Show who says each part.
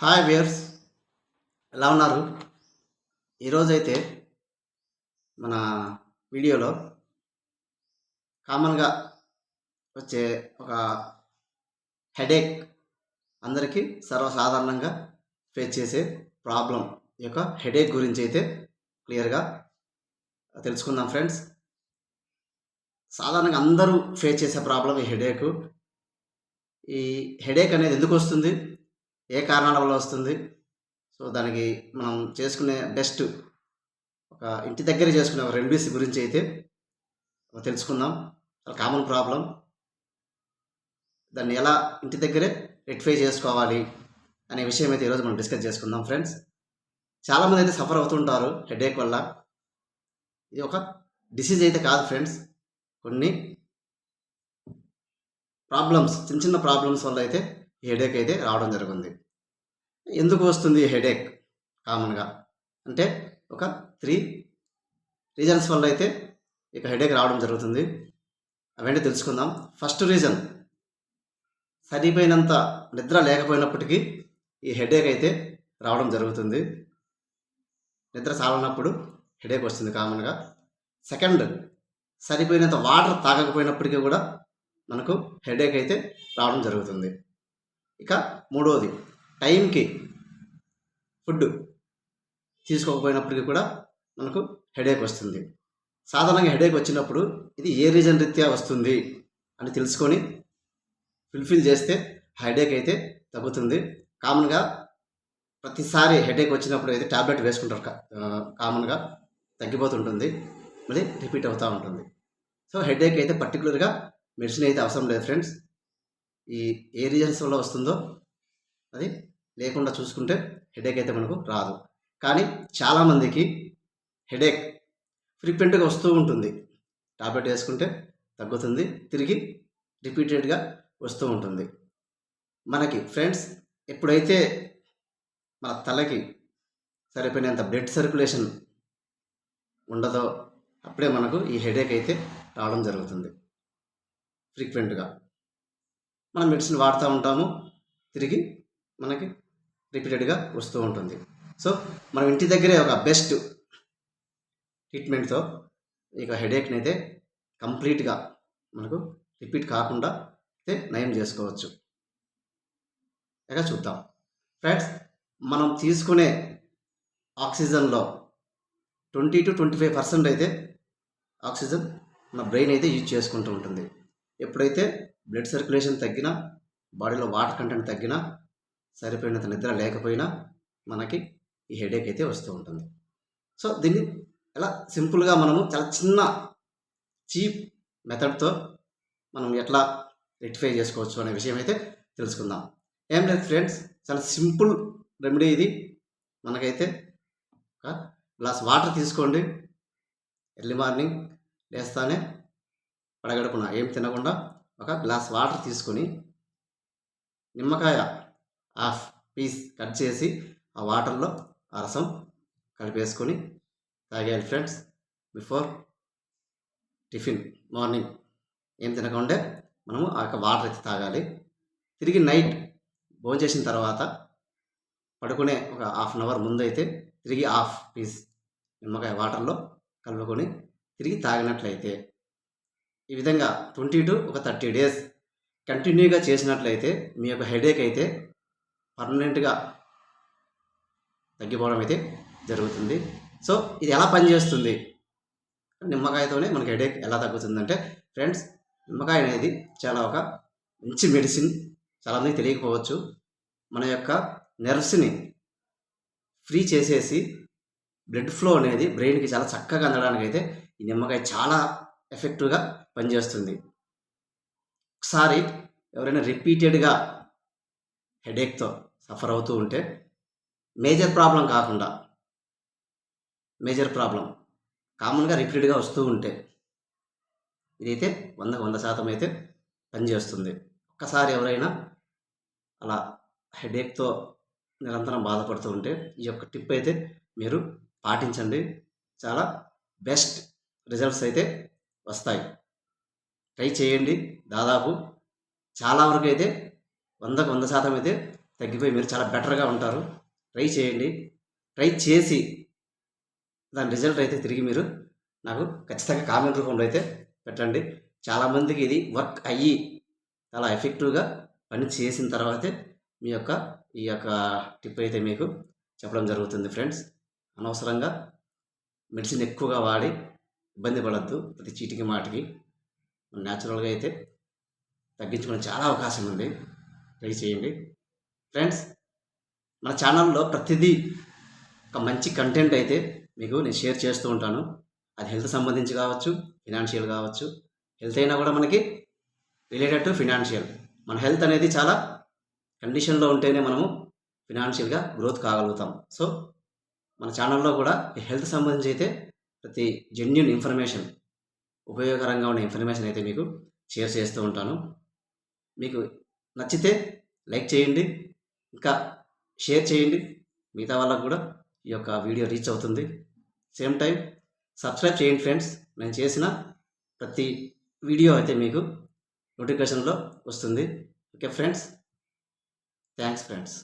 Speaker 1: Hi viewers ఎలా ఉన్నారు? ఈరోజైతే మన వీడియోలో కామన్గా వచ్చే ఒక హెడేక్ అందరికీ సర్వసాధారణంగా ఫేస్ చేసే ప్రాబ్లం ఈ యొక్క హెడేక్ గురించి అయితే క్లియర్గా తెలుసుకుందాం ఫ్రెండ్స్. సాధారణంగా అందరూ ఫేస్ చేసే ప్రాబ్లం ఈ హెడేక్. ఈ హెడేక్ అనేది ఎందుకు వస్తుంది? ఏ కారణాల వల్ల వస్తుంది? సో దానికి మనం చేసుకునే బెస్ట్ ఒక ఇంటి దగ్గర చేసుకునే ఒక రెమెడీస్ గురించి అయితే తెలుసుకుందాం. చాలా కామన్ ప్రాబ్లం దాన్ని ఎలా ఇంటి దగ్గరే రెక్టిఫై చేసుకోవాలి అనే విషయం అయితే ఈరోజు మనం డిస్కస్ చేసుకుందాం ఫ్రెండ్స్ చాలామంది అయితే సఫర్ అవుతుంటారు హెడేక్ వల్ల. ఇది ఒక డిసీజ్ అయితే కాదు ఫ్రెండ్స్ కొన్ని ప్రాబ్లమ్స్ చిన్న చిన్న ప్రాబ్లమ్స్ వల్ల అయితే హెడేక్ అయితే రావడం జరిగింది. ఎందుకు వస్తుంది హెడేక్ కామన్గా? అంటే ఒక త్రీ రీజన్స్ వల్ల అయితే ఇక హెడేక్ రావడం జరుగుతుంది. అవన్నీ తెలుసుకుందాం. ఫస్ట్ రీజన్ సరిపోయినంత నిద్ర లేకపోయినప్పటికీ ఈ హెడేక్ అయితే రావడం జరుగుతుంది. నిద్ర చాలనప్పుడు హెడేక్ వస్తుంది కామన్గా. సెకండ్ సరిపోయినంత వాటర్ తాగకపోయినప్పటికీ కూడా మనకు హెడేక్ అయితే రావడం జరుగుతుంది. ఇక మూడవది టైంకి ఫుడ్ తీసుకోకపోయినప్పటికీ కూడా మనకు హెడేక్ వస్తుంది. సాధారణంగా హెడేక్ వచ్చినప్పుడు ఇది ఏ రీజన్ రీత్యా వస్తుంది అని తెలుసుకొని ఫుల్ఫిల్ చేస్తే హెడేక్ అయితే తగ్గుతుంది. కామన్గా ప్రతిసారి హెడేక్ వచ్చినప్పుడు అయితే ట్యాబ్లెట్ వేసుకుంటారు కామన్గా తగ్గిపోతుంటుంది. మళ్ళీ రిపీట్ అవుతూ ఉంటుంది. సో హెడేక్ అయితే పర్టికులర్గా మెడిసిన్ అయితే అవసరం లేదు ఫ్రెండ్స్. ఈ ఏ రీజన్స్ వల్ల వస్తుందో అది లేకుండా చూసుకుంటే హెడేక్ అయితే మనకు రాదు. కానీ చాలామందికి హెడేక్ ఫ్రీక్వెంట్గా వస్తూ ఉంటుంది. టాబ్లెట్ వేసుకుంటే తగ్గుతుంది తిరిగి రిపీటెడ్గా వస్తూ ఉంటుంది. మనకి ఫ్రెండ్స్ ఎప్పుడైతే మన తలకి సరిపోయినంత బ్లడ్ సర్క్యులేషన్ ఉండదో అప్పుడే మనకు ఈ హెడేక్ అయితే రావడం జరుగుతుంది. ఫ్రీక్వెంట్గా మనం మెడిసిన్ వాడుతూ ఉంటాము. తిరిగి మనకి రిపీటెడ్గా వస్తూ ఉంటుంది. సో మనం ఇంటి దగ్గరే ఒక బెస్ట్ ట్రీట్మెంట్తో ఇక హెడేక్ని అయితే కంప్లీట్గా మనకు రిపీట్ కాకుండా అయితే నయం చేసుకోవచ్చు. ఇక చూద్దాం. ఫ్రెండ్స్ మనం తీసుకునే ఆక్సిజన్లో twenty to twenty five percent అయితే ఆక్సిజన్ మన బ్రెయిన్ అయితే యూజ్ చేసుకుంటూ ఉంటుంది. ఎప్పుడైతే బ్లడ్ సర్క్యులేషన్ తగ్గినా బాడీలో వాటర్ కంటెంట్ తగ్గినా సరిపోయినంత నిద్ర లేకపోయినా మనకి ఈ హెడేక్ అయితే వస్తూ ఉంటుంది. సో దీన్ని ఎలా సింపుల్గా మనము చాలా చిన్న చీప్ మెథడ్తో మనం ఎట్లా రెక్టిఫై చేసుకోవచ్చు అనే విషయం అయితే తెలుసుకుందాం. ఏం లేదు ఫ్రెండ్స్ చాలా సింపుల్ రెమెడీ ఇది. మనకైతే ఒక గ్లాస్ వాటర్ తీసుకోండి. ఎర్లీ మార్నింగ్ లేస్తానే పడగడుకున్నా ఏం తినకుండా ఒక గ్లాస్ వాటర్ తీసుకొని నిమ్మకాయ హాఫ్ పీస్ కట్ చేసి ఆ వాటర్లో ఆ రసం కలిపేసుకొని తాగేయాలి ఫ్రెండ్స్ బిఫోర్ టిఫిన్ మార్నింగ్. ఏం తినకుండా మనము ఆ యొక్క వాటర్ అయితే తాగాలి. తిరిగి నైట్ భోజనం చేసిన తర్వాత పడుకునే ఒక హాఫ్ అన్ అవర్ ముందు అయితే తిరిగి హాఫ్ పీస్ నిమ్మకాయ వాటర్లో కలుపుకొని తిరిగి తాగినట్లయితే ఈ విధంగా ట్వంటీ టు ఒక థర్టీ డేస్ కంటిన్యూగా చేసినట్లయితే మీ యొక్క హెడేక్ అయితే పర్మనెంట్గా తగ్గిపోవడం అయితే జరుగుతుంది. సో ఇది ఎలా పనిచేస్తుంది? నిమ్మకాయతోనే మనకి హెడేక్ ఎలా తగ్గుతుందంటే ఫ్రెండ్స్ నిమ్మకాయ అనేది చాలా ఒక మంచి మెడిసిన్. చాలామందికి తెలియకపోవచ్చు. మన యొక్క నెర్వ్స్ని ఫ్రీ చేసేసి బ్లడ్ ఫ్లో అనేది బ్రెయిన్కి చాలా చక్కగా అందడానికి అయితే ఈ నిమ్మకాయ చాలా ఎఫెక్టివ్గా పనిచేస్తుంది. ఒకసారి ఎవరైనా రిపీటెడ్గా హెడేక్తో సఫర్ అవుతూ ఉంటే మేజర్ ప్రాబ్లం కాకుండా మేజర్ ప్రాబ్లం కామన్గా రిపీటెడ్గా వస్తూ ఉంటే ఇదైతే వందకు వంద శాతం అయితే పనిచేస్తుంది. ఒక్కసారి ఎవరైనా అలా హెడేక్తో నిరంతరం బాధపడుతూ ఉంటే ఈ యొక్క టిప్ అయితే మీరు పాటించండి. చాలా బెస్ట్ రిజల్ట్స్ అయితే వస్తాయి. ట్రై చేయండి. దాదాపు చాలా వరకు అయితే వందకు వంద శాతం అయితే తగ్గిపోయి మీరు చాలా బెటర్గా ఉంటారు. ట్రై చేయండి. ట్రై చేసి దాని రిజల్ట్ అయితే తిరిగి మీరు నాకు ఖచ్చితంగా కామెంట్ రూపంలో అయితే పెట్టండి. చాలామందికి ఇది వర్క్ అయ్యి చాలా ఎఫెక్టివ్గా పని చేసిన తర్వాతే మీ యొక్క ఈ యొక్క టిప్ అయితే మీకు చెప్పడం జరుగుతుంది ఫ్రెండ్స్. అనవసరంగా మెడిసిన్ ఎక్కువగా వాడి ఇబ్బంది పడద్దు ప్రతి చీటికి మాటికి. న్యాచురల్గా అయితే తగ్గించుకునే చాలా అవకాశం ఉంది. ట్రై చేయండి. ఫ్రెండ్స్ మన ఛానల్లో ప్రతిదీ ఒక మంచి కంటెంట్ అయితే మీకు నేను షేర్ చేస్తూ ఉంటాను. అది హెల్త్ సంబంధించి కావచ్చు ఫినాన్షియల్ కావచ్చు హెల్త్ అయినా కూడా మనకి రిలేటెడ్ టు ఫినాన్షియల్. మన హెల్త్ అనేది చాలా కండిషన్లో ఉంటేనే మనము ఫినాన్షియల్గా గ్రోత్ కాగలుగుతాం. సో మన ఛానల్లో కూడా ఈ హెల్త్ సంబంధించి అయితే ప్రతి జెన్యున్ ఇన్ఫర్మేషన్ ఉపయోగకరంగా ఉన్న ఇన్ఫర్మేషన్ అయితే మీకు షేర్ చేస్తూ ఉంటాను. మీకు నచ్చితే లైక్ చేయండి ఇంకా షేర్ చేయండి. మిగతా వాళ్ళకు కూడా ఈ యొక్క వీడియో రీచ్ అవుతుంది. సేమ్ టైం సబ్స్క్రైబ్ చేయండి ఫ్రెండ్స్ నేను చేసిన ప్రతి వీడియో అయితే మీకు నోటిఫికేషన్లో వస్తుంది. Okay friends thanks friends